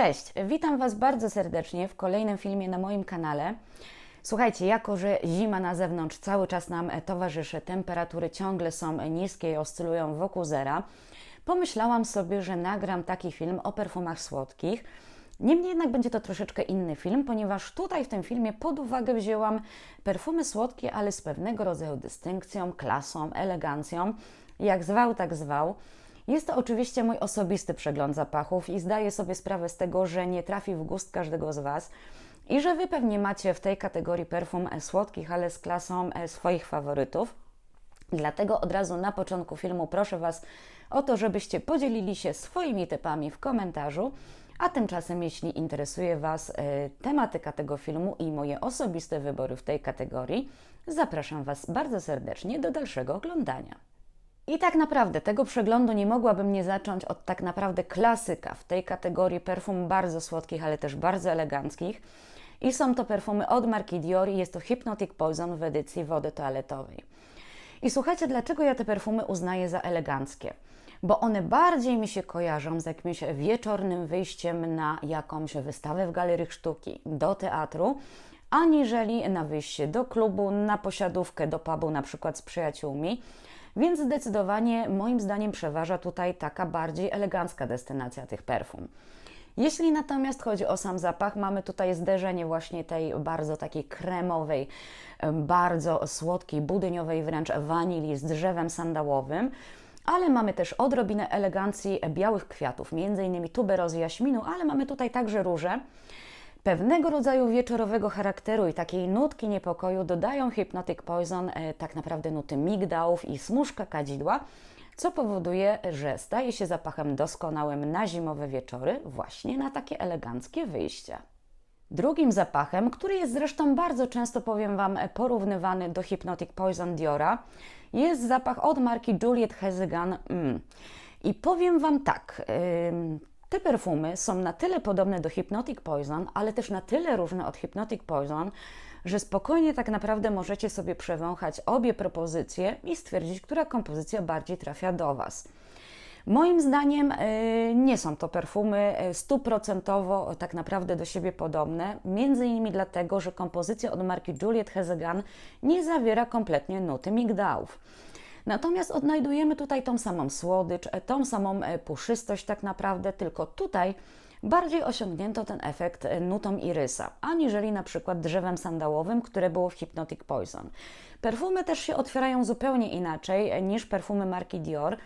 Cześć, witam Was bardzo serdecznie w kolejnym filmie na moim kanale. Słuchajcie, jako że zima na zewnątrz cały czas nam towarzyszy, temperatury ciągle są niskie i oscylują wokół zera, pomyślałam sobie, że nagram taki film o perfumach słodkich. Niemniej jednak będzie to troszeczkę inny film, ponieważ tutaj w tym filmie pod uwagę wzięłam perfumy słodkie, ale z pewnego rodzaju dystynkcją, klasą, elegancją. Jak zwał, tak zwał. Jest to oczywiście mój osobisty przegląd zapachów i zdaję sobie sprawę z tego, że nie trafi w gust każdego z Was i że Wy pewnie macie w tej kategorii perfum słodkich, ale z klasą e, swoich faworytów. Dlatego od razu na początku filmu proszę Was o to, żebyście podzielili się swoimi typami w komentarzu. A tymczasem, jeśli interesuje Was e, tematyka tego filmu i moje osobiste wybory w tej kategorii, zapraszam Was bardzo serdecznie do dalszego oglądania. I tak naprawdę tego przeglądu nie mogłabym nie zacząć od tak naprawdę klasyka w tej kategorii perfum bardzo słodkich, ale też bardzo eleganckich. I są to perfumy od marki Dior i jest to Hypnotic Poison w edycji wody toaletowej. I słuchajcie, dlaczego ja te perfumy uznaję za eleganckie? Bo one bardziej mi się kojarzą z jakimś wieczornym wyjściem na jakąś wystawę w galerii sztuki, do teatru, aniżeli na wyjście do klubu, na posiadówkę, do pubu, na przykład z przyjaciółmi. Więc zdecydowanie moim zdaniem przeważa tutaj taka bardziej elegancka destynacja tych perfum. Jeśli natomiast chodzi o sam zapach, mamy tutaj zderzenie właśnie tej bardzo takiej kremowej, bardzo słodkiej, budyniowej wręcz wanilii z drzewem sandałowym, ale mamy też odrobinę elegancji białych kwiatów, innymi tuberozy jaśminu, ale mamy tutaj także róże. Pewnego rodzaju wieczorowego charakteru i takiej nutki niepokoju dodają Hypnotic Poison e, tak naprawdę nuty migdałów i smuszka kadzidła, co powoduje, że staje się zapachem doskonałym na zimowe wieczory, właśnie na takie eleganckie wyjścia. Drugim zapachem, który jest zresztą bardzo często, powiem Wam, porównywany do Hypnotic Poison Diora, jest zapach od marki Juliet Hezegan. Mm. I powiem Wam tak, te perfumy są na tyle podobne do Hypnotic Poison, ale też na tyle różne od Hypnotic Poison, że spokojnie tak naprawdę możecie sobie przewąchać obie propozycje i stwierdzić, która kompozycja bardziej trafia do Was. Moim zdaniem y, nie są to perfumy y, stuprocentowo tak naprawdę do siebie podobne, między innymi dlatego, że kompozycja od marki Juliet Hezegan nie zawiera kompletnie nuty migdałów. Natomiast odnajdujemy tutaj tą samą słodycz, e, tą samą e, puszystość tak naprawdę, tylko tutaj bardziej osiągnięto ten efekt e, nutą irysa, aniżeli na przykład drzewem sandałowym, które było w Hypnotic Poison. Perfumy też się otwierają zupełnie inaczej niż perfumy marki Dior,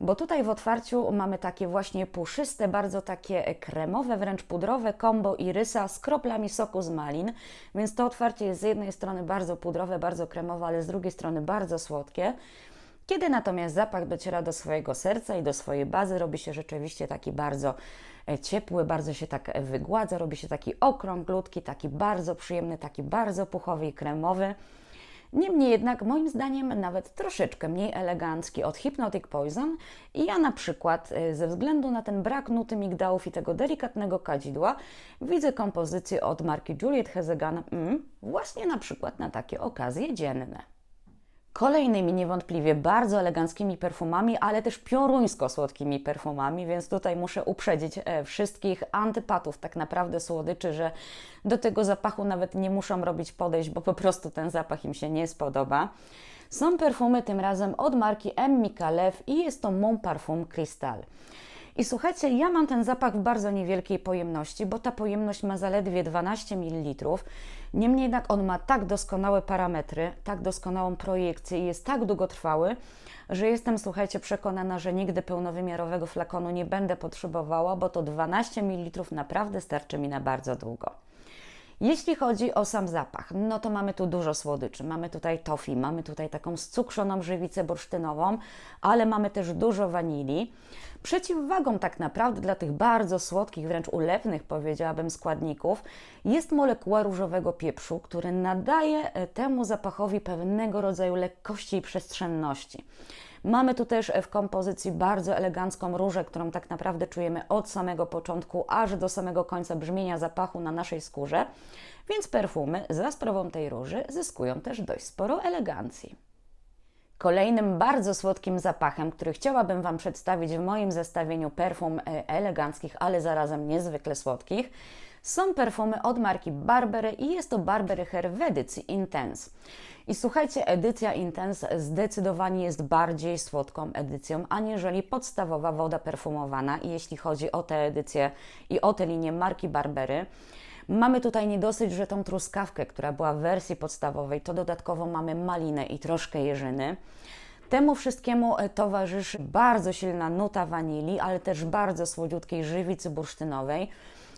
bo tutaj w otwarciu mamy takie właśnie puszyste, bardzo takie kremowe, wręcz pudrowe kombo irysa z kroplami soku z malin, więc to otwarcie jest z jednej strony bardzo pudrowe, bardzo kremowe, ale z drugiej strony bardzo słodkie. Kiedy natomiast zapach dociera do swojego serca i do swojej bazy, robi się rzeczywiście taki bardzo e, ciepły, bardzo się tak wygładza, robi się taki okrąglutki, taki bardzo przyjemny, taki bardzo puchowy i kremowy. Niemniej jednak, moim zdaniem, nawet troszeczkę mniej elegancki od Hypnotic Poison. I ja na przykład, e, ze względu na ten brak nuty migdałów i tego delikatnego kadzidła, widzę kompozycję od marki Juliet Hezegan mm, właśnie na przykład na takie okazje dzienne. Kolejnymi niewątpliwie bardzo eleganckimi perfumami, ale też pioruńsko-słodkimi perfumami, więc tutaj muszę uprzedzić e, wszystkich antypatów tak naprawdę słodyczy, że do tego zapachu nawet nie muszą robić podejść, bo po prostu ten zapach im się nie spodoba. Są perfumy tym razem od marki M. Mikalev i jest to Mon Parfum Crystal. I słuchajcie, ja mam ten zapach w bardzo niewielkiej pojemności, bo ta pojemność ma zaledwie 12 ml. Niemniej jednak on ma tak doskonałe parametry, tak doskonałą projekcję i jest tak długotrwały, że jestem, słuchajcie, przekonana, że nigdy pełnowymiarowego flakonu nie będę potrzebowała, bo to 12 ml naprawdę starczy mi na bardzo długo. Jeśli chodzi o sam zapach, no to mamy tu dużo słodyczy. Mamy tutaj tofi, mamy tutaj taką scukrzoną żywicę bursztynową, ale mamy też dużo wanilii. Przeciwwagą tak naprawdę dla tych bardzo słodkich, wręcz ulewnych, powiedziałabym, składników jest molekuła różowego pieprzu, który nadaje e, temu zapachowi pewnego rodzaju lekkości i przestrzenności. Mamy tu też w kompozycji bardzo elegancką różę, którą tak naprawdę czujemy od samego początku aż do samego końca brzmienia zapachu na naszej skórze, więc perfumy za sprawą tej róży zyskują też dość sporo elegancji. Kolejnym bardzo słodkim zapachem, który chciałabym Wam przedstawić w moim zestawieniu perfum e, eleganckich, ale zarazem niezwykle słodkich, są perfumy od marki Barbery i jest to Barbery Hair w edycji Intense. I słuchajcie, edycja Intense zdecydowanie jest bardziej słodką edycją, aniżeli podstawowa woda perfumowana. I jeśli chodzi o tę edycję i o tę linię marki Barbery, Mamy tutaj nie dosyć, że tą truskawkę, która była w wersji podstawowej, to dodatkowo mamy malinę i troszkę jeżyny. Temu wszystkiemu e, towarzyszy bardzo silna nuta wanilii, ale też bardzo słodziutkiej żywicy bursztynowej.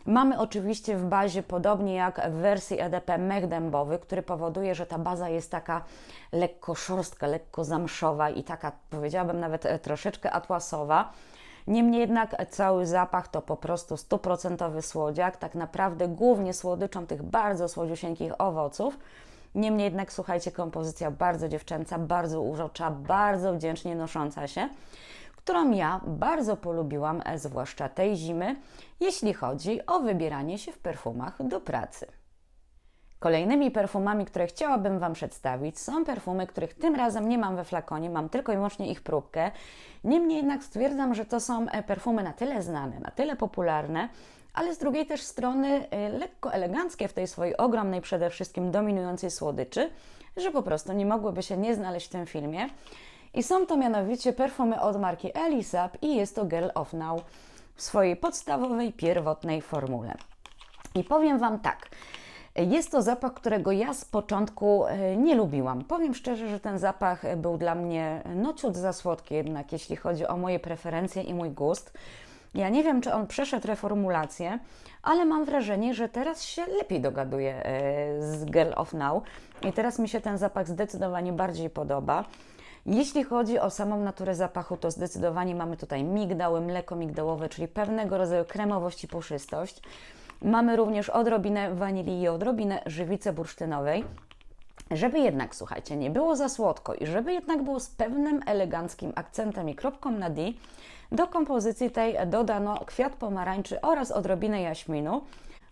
Mamy oczywiście w bazie, podobnie jak w wersji EDP, mech dębowy, który powoduje, że ta baza jest taka lekko szorstka, lekko zamszowa i taka, powiedziałabym, nawet e, troszeczkę atłasowa. Niemniej jednak cały zapach to po prostu stuprocentowy słodziak, tak naprawdę głównie słodyczą tych bardzo słodziusieńkich owoców. Niemniej jednak, słuchajcie, kompozycja bardzo dziewczęca, bardzo urocza, bardzo wdzięcznie nosząca się, którą ja bardzo polubiłam, e, zwłaszcza tej zimy, jeśli chodzi o wybieranie się w perfumach do pracy. Kolejnymi perfumami, które chciałabym Wam przedstawić, są perfumy, których tym razem nie mam we flakonie, mam tylko i wyłącznie ich próbkę. Niemniej jednak stwierdzam, że to są e, perfumy na tyle znane, na tyle popularne, ale z drugiej też strony e, lekko eleganckie w tej swojej ogromnej, przede wszystkim dominującej słodyczy, że po prostu nie mogłyby się nie znaleźć w tym filmie. I są to mianowicie perfumy od marki Elisab i jest to Girl of Now w swojej podstawowej, pierwotnej formule. I powiem Wam tak, jest to zapach, którego ja z początku e, nie lubiłam. Powiem szczerze, że ten zapach był dla mnie no ciut za słodki jednak, jeśli chodzi o moje preferencje i mój gust. Ja nie wiem, czy on przeszedł reformulację, ale mam wrażenie, że teraz się lepiej dogaduje e, z Girl of Now i teraz mi się ten zapach zdecydowanie bardziej podoba. Jeśli chodzi o samą naturę zapachu, to zdecydowanie mamy tutaj migdały, mleko migdałowe, czyli pewnego rodzaju kremowość i puszystość. Mamy również odrobinę wanilii i odrobinę żywicy bursztynowej. Żeby jednak, słuchajcie, nie było za słodko i żeby jednak było z pewnym eleganckim akcentem i kropką na D, do kompozycji tej dodano kwiat pomarańczy oraz odrobinę jaśminu.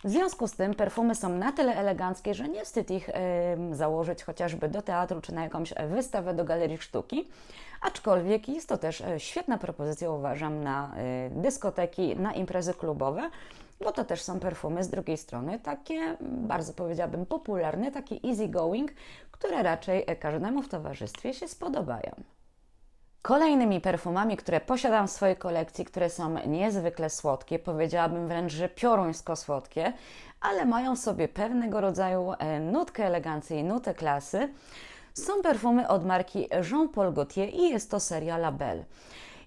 W związku z tym perfumy są na tyle eleganckie, że nie wstyd ich założyć chociażby do teatru czy na jakąś wystawę do galerii sztuki. Aczkolwiek jest to też e, świetna propozycja, uważam, na yy, dyskoteki, na imprezy klubowe bo to też są perfumy z drugiej strony takie, bardzo powiedziałabym, popularne, takie easy going, które raczej każdemu w towarzystwie się spodobają. Kolejnymi perfumami, które posiadam w swojej kolekcji, które są niezwykle słodkie, powiedziałabym wręcz, że pioruńsko słodkie, ale mają sobie pewnego rodzaju e, nutkę elegancji i nutę klasy, są perfumy od marki Jean Paul Gaultier i jest to seria Label.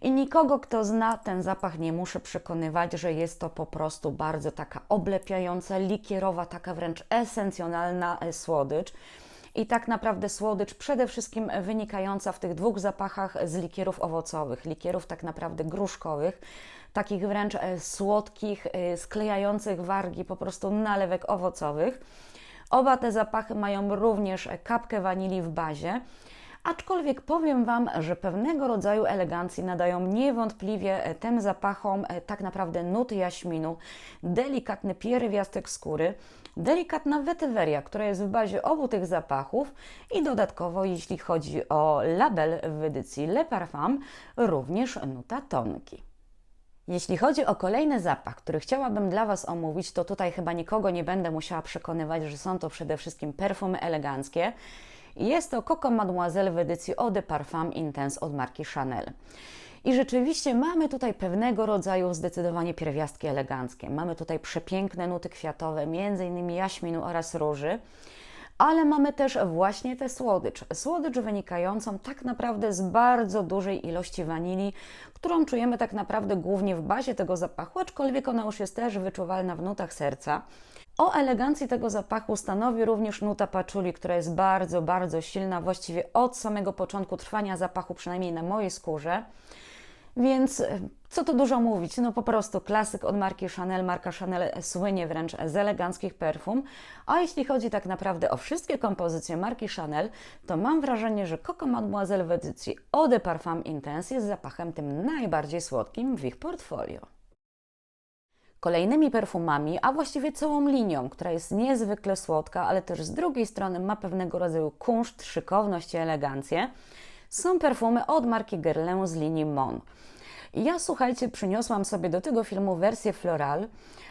I nikogo, kto zna ten zapach, nie muszę przekonywać, że jest to po prostu bardzo taka oblepiająca, likierowa, taka wręcz esencjonalna e, słodycz. I tak naprawdę słodycz przede wszystkim wynikająca w tych dwóch zapachach z likierów owocowych, likierów tak naprawdę gruszkowych, takich wręcz e, słodkich, e, sklejających wargi, po prostu nalewek owocowych. Oba te zapachy mają również kapkę wanilii w bazie. Aczkolwiek powiem Wam, że pewnego rodzaju elegancji nadają niewątpliwie e, tym zapachom e, tak naprawdę nuty jaśminu, delikatny pierwiastek skóry, delikatna wetyweria, która jest w bazie obu tych zapachów i dodatkowo, jeśli chodzi o label w edycji Le Parfum, również nuta tonki. Jeśli chodzi o kolejny zapach, który chciałabym dla Was omówić, to tutaj chyba nikogo nie będę musiała przekonywać, że są to przede wszystkim perfumy eleganckie. Jest to Coco Mademoiselle w edycji Eau de Parfum Intense od marki Chanel. I rzeczywiście mamy tutaj pewnego rodzaju zdecydowanie pierwiastki eleganckie. Mamy tutaj przepiękne nuty kwiatowe, między innymi jaśminu oraz róży ale mamy też właśnie tę słodycz. Słodycz wynikającą tak naprawdę z bardzo dużej ilości wanilii, którą czujemy tak naprawdę głównie w bazie tego zapachu, aczkolwiek ona już jest też wyczuwalna w nutach serca. O elegancji tego zapachu stanowi również nuta paczuli, która jest bardzo, bardzo silna, właściwie od samego początku trwania zapachu, przynajmniej na mojej skórze. Więc e, co tu dużo mówić, no po prostu klasyk od marki Chanel. Marka Chanel słynie wręcz z eleganckich perfum. A jeśli chodzi tak naprawdę o wszystkie kompozycje marki Chanel, to mam wrażenie, że Coco Mademoiselle w edycji Eau de Parfum Intense jest zapachem tym najbardziej słodkim w ich portfolio. Kolejnymi perfumami, a właściwie całą linią, która jest niezwykle słodka, ale też z drugiej strony ma pewnego rodzaju kunszt, szykowność i elegancję, są perfumy od marki Guerlain z linii Mon. Ja słuchajcie, przyniosłam sobie do tego filmu wersję floral,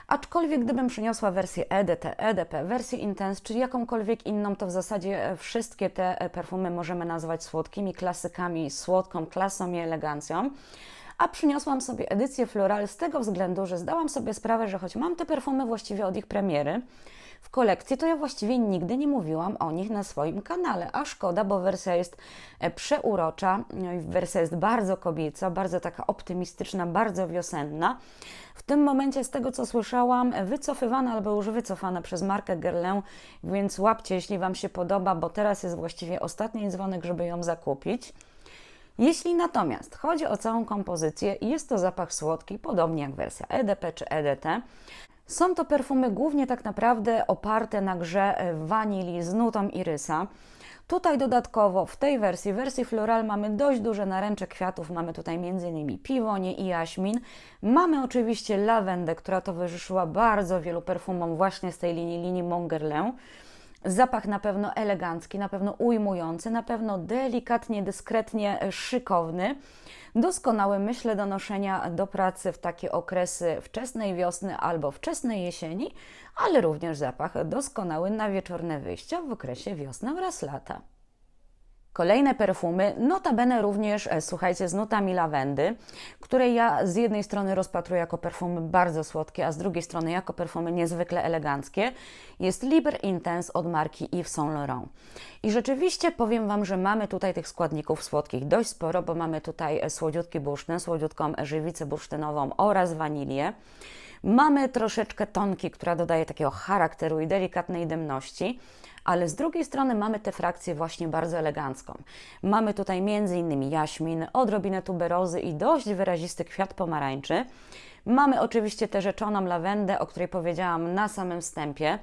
aczkolwiek gdybym przyniosła wersję EDT, EDP, wersję Intense, czy jakąkolwiek inną, to w zasadzie e, wszystkie te e, perfumy możemy nazwać słodkimi klasykami, słodką klasą i elegancją. A przyniosłam sobie edycję floral z tego względu, że zdałam sobie sprawę, że choć mam te perfumy właściwie od ich premiery, w kolekcji, to ja właściwie nigdy nie mówiłam o nich na swoim kanale, a szkoda, bo wersja jest e, przeurocza, wersja jest bardzo kobieca, bardzo taka optymistyczna, bardzo wiosenna. W tym momencie, z tego co słyszałam, wycofywana albo już wycofana przez markę Guerlain, więc łapcie, jeśli Wam się podoba, bo teraz jest właściwie ostatni dzwonek, żeby ją zakupić. Jeśli natomiast chodzi o całą kompozycję, jest to zapach słodki, podobnie jak wersja EDP czy EDT, są to perfumy głównie tak naprawdę oparte na grze e, wanilii z nutą irysa. Tutaj dodatkowo w tej wersji, wersji floral mamy dość duże naręcze kwiatów, mamy tutaj m.in. piwonie i jaśmin. Mamy oczywiście lawendę, która towarzyszyła bardzo wielu perfumom właśnie z tej linii, linii Mongerlin. Zapach na pewno elegancki, na pewno ujmujący, na pewno delikatnie, dyskretnie e, szykowny. Doskonały, myślę, do noszenia do pracy w takie okresy wczesnej wiosny albo wczesnej jesieni, ale również zapach doskonały na wieczorne wyjścia w okresie wiosny oraz lata. Kolejne perfumy, notabene również, e, słuchajcie, z nutami lawendy, które ja z jednej strony rozpatruję jako perfumy bardzo słodkie, a z drugiej strony jako perfumy niezwykle eleganckie, jest Liber Intense od marki Yves Saint Laurent. I rzeczywiście powiem Wam, że mamy tutaj tych składników słodkich dość sporo, bo mamy tutaj e, słodziutki bursztyn, słodziutką żywicę bursztynową oraz wanilię. Mamy troszeczkę tonki, która dodaje takiego charakteru i delikatnej dymności ale z drugiej strony mamy tę frakcję właśnie bardzo elegancką. Mamy tutaj m.in. jaśmin, odrobinę tuberozy i dość wyrazisty kwiat pomarańczy. Mamy oczywiście tę rzeczoną lawendę, o której powiedziałam na samym wstępie.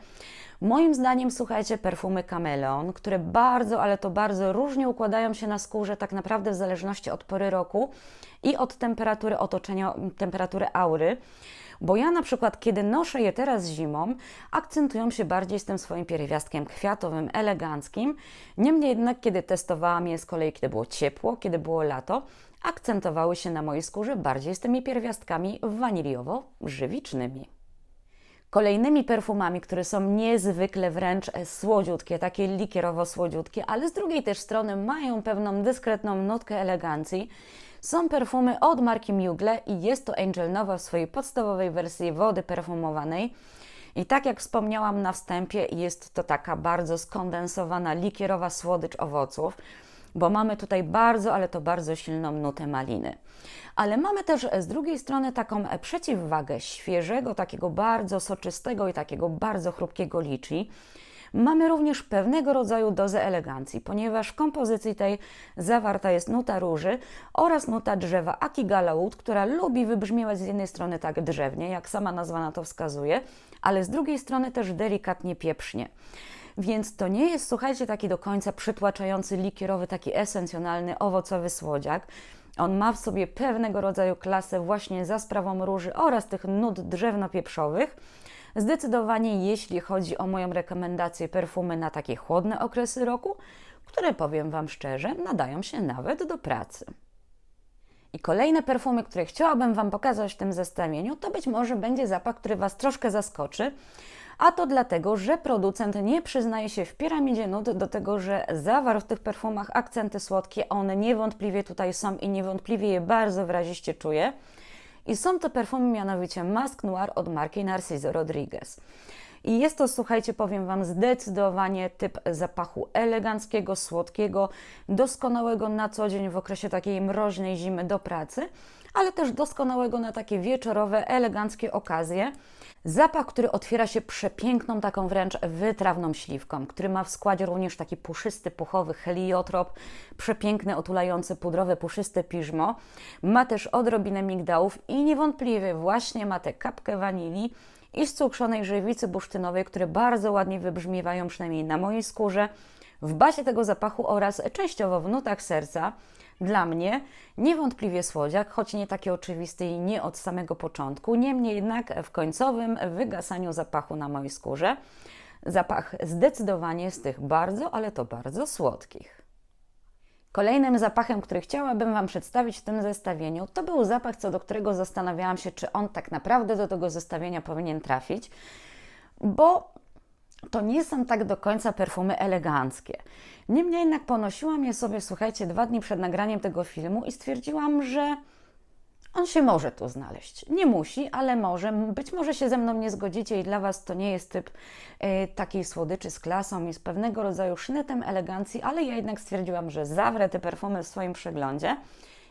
Moim zdaniem, słuchajcie, perfumy Kameleon, które bardzo, ale to bardzo różnie układają się na skórze, tak naprawdę w zależności od pory roku i od temperatury otoczenia, temperatury aury. Bo ja na przykład, kiedy noszę je teraz zimą, akcentują się bardziej z tym swoim pierwiastkiem kwiatowym, eleganckim. Niemniej jednak, kiedy testowałam je z kolei, kiedy było ciepło, kiedy było lato, akcentowały się na mojej skórze bardziej z tymi pierwiastkami waniliowo-żywicznymi. Kolejnymi perfumami, które są niezwykle wręcz słodziutkie, takie likierowo-słodziutkie, ale z drugiej też strony mają pewną dyskretną nutkę elegancji, są perfumy od marki Mugler i jest to Angel Nova w swojej podstawowej wersji wody perfumowanej. I tak jak wspomniałam na wstępie, jest to taka bardzo skondensowana likierowa słodycz owoców, bo mamy tutaj bardzo, ale to bardzo silną nutę maliny. Ale mamy też z drugiej strony taką przeciwwagę świeżego, takiego bardzo soczystego i takiego bardzo chrupkiego liczy Mamy również pewnego rodzaju dozę elegancji, ponieważ w kompozycji tej zawarta jest nuta róży oraz nuta drzewa Akigala Wood, która lubi wybrzmiewać z jednej strony tak drzewnie, jak sama nazwa na to wskazuje, ale z drugiej strony też delikatnie pieprznie. Więc to nie jest, słuchajcie, taki do końca przytłaczający likierowy, taki esencjonalny, owocowy słodziak. On ma w sobie pewnego rodzaju klasę właśnie za sprawą róży oraz tych nut drzewno-pieprzowych, Zdecydowanie jeśli chodzi o moją rekomendację perfumy na takie chłodne okresy roku, które powiem Wam szczerze, nadają się nawet do pracy. I kolejne perfumy, które chciałabym Wam pokazać w tym zestawieniu, to być może będzie zapach, który Was troszkę zaskoczy, a to dlatego, że producent nie przyznaje się w piramidzie nut do tego, że zawarł w tych perfumach akcenty słodkie, one niewątpliwie tutaj są i niewątpliwie je bardzo wyraziście czuję. I są to perfumy mianowicie Mask Noir od marki Narciso Rodriguez. I jest to, słuchajcie, powiem Wam, zdecydowanie typ zapachu eleganckiego, słodkiego, doskonałego na co dzień w okresie takiej mroźnej zimy do pracy, ale też doskonałego na takie wieczorowe, eleganckie okazje. Zapach, który otwiera się przepiękną, taką wręcz wytrawną śliwką, który ma w składzie również taki puszysty, puchowy heliotrop, przepiękny, otulający, pudrowy, puszysty piżmo. Ma też odrobinę migdałów i niewątpliwie właśnie ma tę kapkę wanilii i cukrzonej żywicy bursztynowej, które bardzo ładnie wybrzmiewają, przynajmniej na mojej skórze, w bazie tego zapachu oraz częściowo w nutach serca. Dla mnie niewątpliwie słodziak, choć nie taki oczywisty i nie od samego początku, niemniej jednak w końcowym wygasaniu zapachu na mojej skórze zapach zdecydowanie z tych bardzo, ale to bardzo słodkich. Kolejnym zapachem, który chciałabym Wam przedstawić w tym zestawieniu, to był zapach, co do którego zastanawiałam się, czy on tak naprawdę do tego zestawienia powinien trafić, bo to nie są tak do końca perfumy eleganckie. Niemniej jednak ponosiłam je sobie, słuchajcie, dwa dni przed nagraniem tego filmu i stwierdziłam, że on się może tu znaleźć. Nie musi, ale może. Być może się ze mną nie zgodzicie i dla Was to nie jest typ y, takiej słodyczy z klasą i z pewnego rodzaju sznytem elegancji, ale ja jednak stwierdziłam, że zawrę te perfumy w swoim przeglądzie.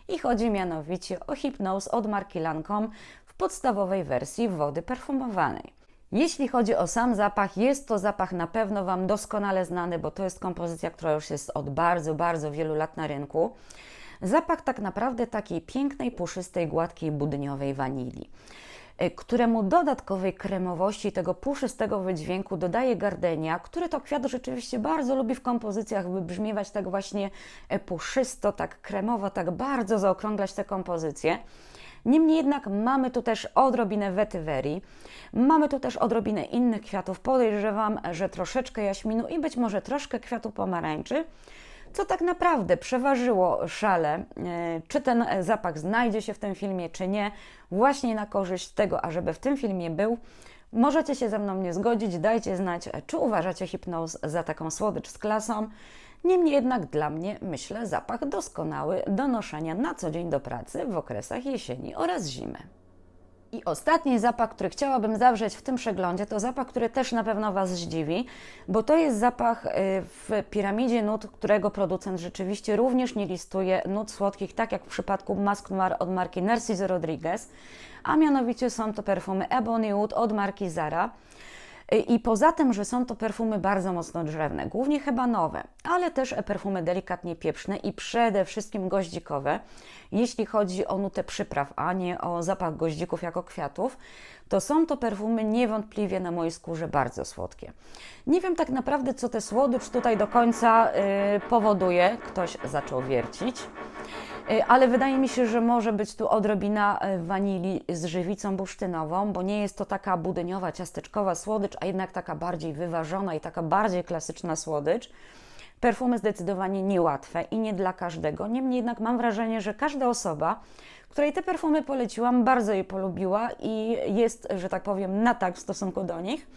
I chodzi mianowicie o Hypnose od marki Lancome w podstawowej wersji wody perfumowanej. Jeśli chodzi o sam zapach, jest to zapach na pewno Wam doskonale znany, bo to jest kompozycja, która już jest od bardzo, bardzo wielu lat na rynku. Zapach tak naprawdę takiej pięknej, puszystej, gładkiej, budniowej wanilii y, któremu dodatkowej kremowości, tego puszystego wydźwięku dodaje gardenia, który to kwiat rzeczywiście bardzo lubi w kompozycjach wybrzmiewać tak właśnie y, puszysto, tak kremowo, tak bardzo zaokrąglać te kompozycje. Niemniej jednak mamy tu też odrobinę wetywerii, mamy tu też odrobinę innych kwiatów. Podejrzewam, że troszeczkę jaśminu i być może troszkę kwiatu pomarańczy co tak naprawdę przeważyło szale, e, czy ten zapach znajdzie się w tym filmie, czy nie, właśnie na korzyść tego, ażeby w tym filmie był. Możecie się ze mną nie zgodzić, dajcie znać, czy uważacie hipnoz za taką słodycz z klasą. Niemniej jednak dla mnie, myślę, zapach doskonały do noszenia na co dzień do pracy w okresach jesieni oraz zimy. I ostatni zapach, który chciałabym zawrzeć w tym przeglądzie, to zapach, który też na pewno Was zdziwi, bo to jest zapach y, w piramidzie nut, którego producent rzeczywiście również nie listuje nut słodkich, tak jak w przypadku Mask Noir od marki Narciso Rodriguez, a mianowicie są to perfumy Ebony Wood od marki Zara. I poza tym, że są to perfumy bardzo mocno drzewne, głównie chyba nowe, ale też perfumy delikatnie pieprzne i przede wszystkim goździkowe. Jeśli chodzi o nutę przypraw, a nie o zapach goździków jako kwiatów, to są to perfumy niewątpliwie na mojej skórze bardzo słodkie. Nie wiem tak naprawdę, co te słodycz tutaj do końca yy, powoduje. Ktoś zaczął wiercić. Y, ale wydaje mi się, że może być tu odrobina y, wanilii z żywicą bursztynową, bo nie jest to taka budyniowa, ciasteczkowa słodycz, a jednak taka bardziej wyważona i taka bardziej klasyczna słodycz. Perfumy zdecydowanie niełatwe i nie dla każdego. Niemniej jednak mam wrażenie, że każda osoba, której te perfumy poleciłam, bardzo je polubiła i jest, że tak powiem, na tak w stosunku do nich.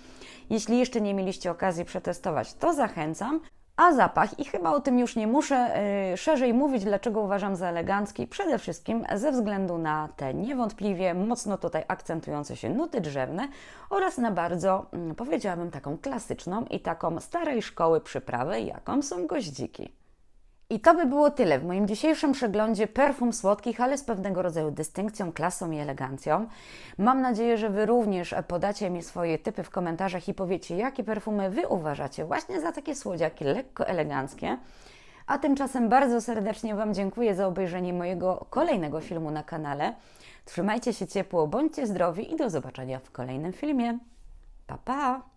Jeśli jeszcze nie mieliście okazji przetestować, to zachęcam. A zapach, i chyba o tym już nie muszę yy, szerzej mówić, dlaczego uważam za elegancki, przede wszystkim ze względu na te niewątpliwie mocno tutaj akcentujące się nuty drzewne oraz na bardzo, yy, powiedziałabym, taką klasyczną i taką starej szkoły przyprawę, jaką są goździki. I to by było tyle w moim dzisiejszym przeglądzie perfum słodkich, ale z pewnego rodzaju dystynkcją, klasą i elegancją. Mam nadzieję, że Wy również podacie mi swoje typy w komentarzach i powiecie, jakie perfumy Wy uważacie właśnie za takie słodziaki lekko eleganckie. A tymczasem bardzo serdecznie Wam dziękuję za obejrzenie mojego kolejnego filmu na kanale. Trzymajcie się ciepło, bądźcie zdrowi i do zobaczenia w kolejnym filmie. Pa, pa!